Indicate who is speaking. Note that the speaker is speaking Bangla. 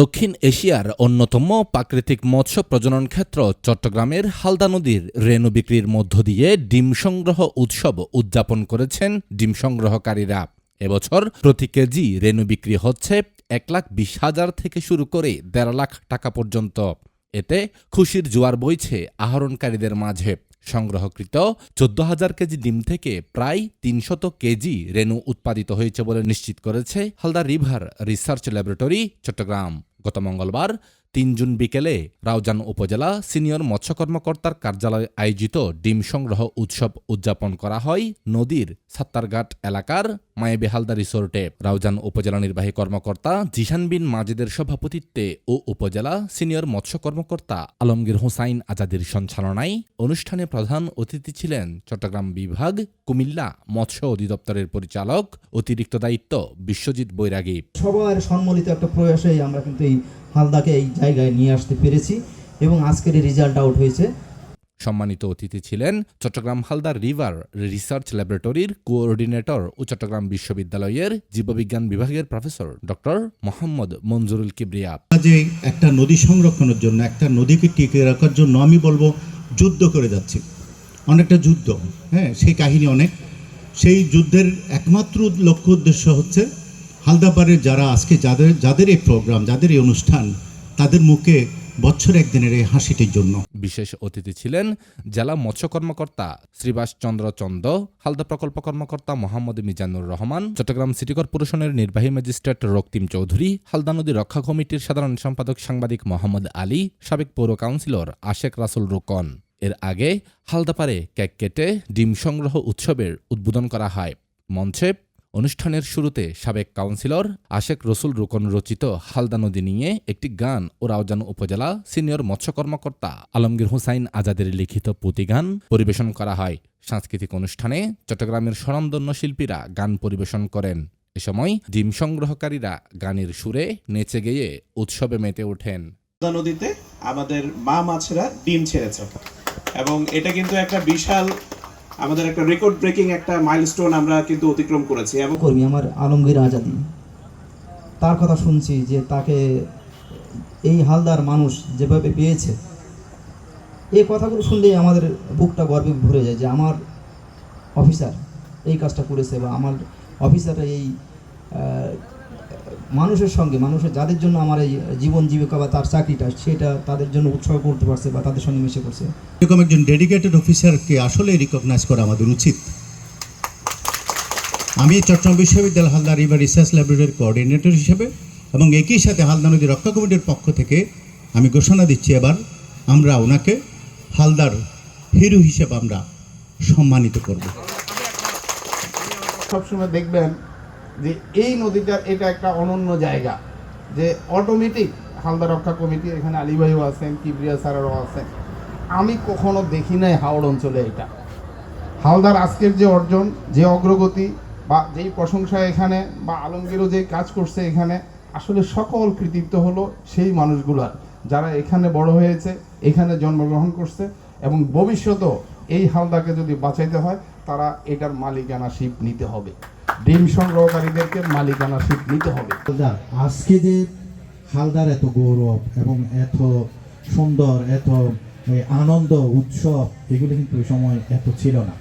Speaker 1: দক্ষিণ এশিয়ার অন্যতম প্রাকৃতিক মৎস্য প্রজনন ক্ষেত্র চট্টগ্রামের হালদা নদীর রেণু বিক্রির মধ্য দিয়ে ডিম সংগ্রহ উৎসব উদযাপন করেছেন ডিম সংগ্রহকারীরা। এবছর প্রতি কেজি রেণু বিক্রি হচ্ছে এক লাখ বিশ হাজার থেকে শুরু করে দেড় লাখ টাকা পর্যন্ত। এতে খুশির জোয়ার বইছে আহরণকারীদের মাঝে। সংগ্রহকৃত চোদ্দ হাজার কেজি ডিম থেকে প্রায় তিনশত কেজি রেণু উৎপাদিত হয়েছে বলে নিশ্চিত করেছে Halda river research laboratory, Chattogram. গত মঙ্গলবার তিন জুন বিকেলে রাউজান উপজেলা সিনিয়র মৎস্য কর্মকর্তার কার্যালয়ে আয়োজিত ডিম সংগ্রহ উৎসব উদযাপন করা হয় নদীর সাত্তারঘাট এলাকার মায়েবে হালদা রিসোর্টে। রাউজান উপজেলা নির্বাহী কর্মকর্তা জিশান বিন মাজেদের সভাপতিত্বে ও উপজেলা সিনিয়র মৎস্য কর্মকর্তা আলমগীর হোসাইন আজাদের সঞ্চালনায় অনুষ্ঠানে প্রধান অতিথি ছিলেন চট্টগ্রাম বিভাগ কুমিল্লা মৎস্য অধিদপ্তরের পরিচালক, অতিরিক্ত দায়িত্ব বিশ্বজিৎ বৈরাগী।
Speaker 2: সবার সম্মিলিত একটা প্রয়াসেই আমরা কিন্তু এই হালদাকে এই জায়গায় নিয়ে আসতে পেরেছি এবং আজকের রেজাল্ট আউট হয়েছে।
Speaker 1: সম্মানিত অতিথি ছিলেন চট্টগ্রাম হালদার রিভার রিসার্চ ল্যাবরেটরির কোঅর্ডিনেটর ও চট্টগ্রাম বিশ্ববিদ্যালয়ের জীববিজ্ঞান বিভাগের প্রফেসর ডক্টর মোহাম্মদ মঞ্জুরুল কিবরিয়া।
Speaker 3: যে একটা নদী সংরক্ষণের জন্য একটা নদীকে টিকে রাখার জন্য আমি বলব যুদ্ধ করে যাচ্ছি। অনেকটা যুদ্ধ হ্যাঁ সেই কাহিনী অনেক। সেই যুদ্ধের একমাত্র লক্ষ্য উদ্দেশ্য হচ্ছে হালদাবারের যারা আজকে যাদের যাদের এই প্রোগ্রাম যাদের এই অনুষ্ঠান, তাদের মুখে বছর একদিনের এই হাসিটির জন্য।
Speaker 1: বিশেষ অতিথি ছিলেন জেলা মৎস্য কর্মকর্তা শ্রীবাস চন্দ্র চন্দ, হালদা প্রকল্প কর্মকর্তা মোহাম্মদ মিজানুর রহমান, চট্টগ্রাম সিটি কর্পোরেশনের নির্বাহী ম্যাজিস্ট্রেট রক্তিম চৌধুরী, হালদা নদী রক্ষা কমিটির সাধারণ সম্পাদক সাংবাদিক মোহাম্মদ আলী, সাবেক পৌর কাউন্সিলর আশেক রাসুল রুকন। এর আগে হালদাপাড়ে কেক কেটে ডিম সংগ্রহ উৎসবের উদ্বোধন করা হয়। মঞ্চে অনুষ্ঠানের শুরুতে সাবেক কাউন্সিলর আশেক রসুল রুকন রচিত হালদা নদী নিয়ে একটি গান ও রাউজান উপজেলা সিনিয়র মৎস্য কর্মকর্তা আলমগীর হুসাইন আজাদের লিখিত পুঁতিগান পরিবেশন করা হয়। সাংস্কৃতিক অনুষ্ঠানে চট্টগ্রামের স্বনামধন্য শিল্পীরা গান পরিবেশন করেন। এ সময় ডিম সংগ্রহকারীরা গানের সুরে নেচে গেয়ে উৎসবে মেতে ওঠেন।
Speaker 4: নদীতে আমাদের মা মাছেরা ডিম ছেড়েছে। এবং এটা কিন্তু একটা বিশাল আমাদের একটা রেকর্ড ব্রেকিং একটা মাইলস্টোন আমরা কিন্তু অতিক্রম করেছি এবং
Speaker 2: কর্মী আমার আলমগীর আজাদি। তার কথা শুনছি যে তাকে এই হালদার মানুষ যেভাবে পেয়েছে, এই কথাগুলো শুনলেই আমাদের বুকটা গর্বে ভরে যায় যে আমার অফিসার এই কাজটা করেছে বা আমার অফিসার এই মানুষের সঙ্গে মানুষের যাদের জন্য আমার এই জীবন জীবিকা বা তার চাকরিটা সেটা তাদের জন্য উৎসর্গ করতে পারছে বা তাদের সঙ্গে মিশে করছে।
Speaker 3: এরকম একজন ডেডিকেটেড অফিসারকে আসলে রিকগনাইজ করা আমাদের উচিত। আমি চট্টগ্রাম বিশ্ববিদ্যালয় হালদা রিভার রিসার্চ ল্যাবরেটরির কোঅর্ডিনেটর হিসেবে এবং একই সাথে হালদা নদী রক্ষা কমিটির পক্ষ থেকে আমি ঘোষণা দিচ্ছি এবার আমরা ওনাকে হালদার হিরো হিসেবে আমরা সম্মানিত করব।
Speaker 5: সবসময় দেখবেন যে এই নদীটার এটা একটা অনন্য জায়গা। যে অটোমেটিক হালদা রক্ষা কমিটি, এখানে আলী ভাইও আছেন, কিবরিয়া স্যারেরও আছেন। আমি কখনো দেখি নাই হাওড় অঞ্চলে এটা। হালদার আজকের যে অর্জন, যে অগ্রগতি বা যেই প্রশংসা এখানে বা আলমগীরও যে কাজ করছে এখানে, আসলে সকল কৃতিত্ব হলো সেই মানুষগুলার, যারা এখানে বড় হয়েছে, এখানে জন্মগ্রহণ করছে এবং ভবিষ্যতেও এই হালদাকে যদি বাঁচাইতে হয়, তারা এটার মালিকানা শিপ নিতে হবে। ডিম সংগ্রহকারীদেরকে মালিকানা সুদ নিতে হবে।
Speaker 6: আজকে যে হালদার এত গৌরব এবং এত সুন্দর, এত আনন্দ, উৎসব, এগুলো কিন্তু ওই সময় এত ছিল না।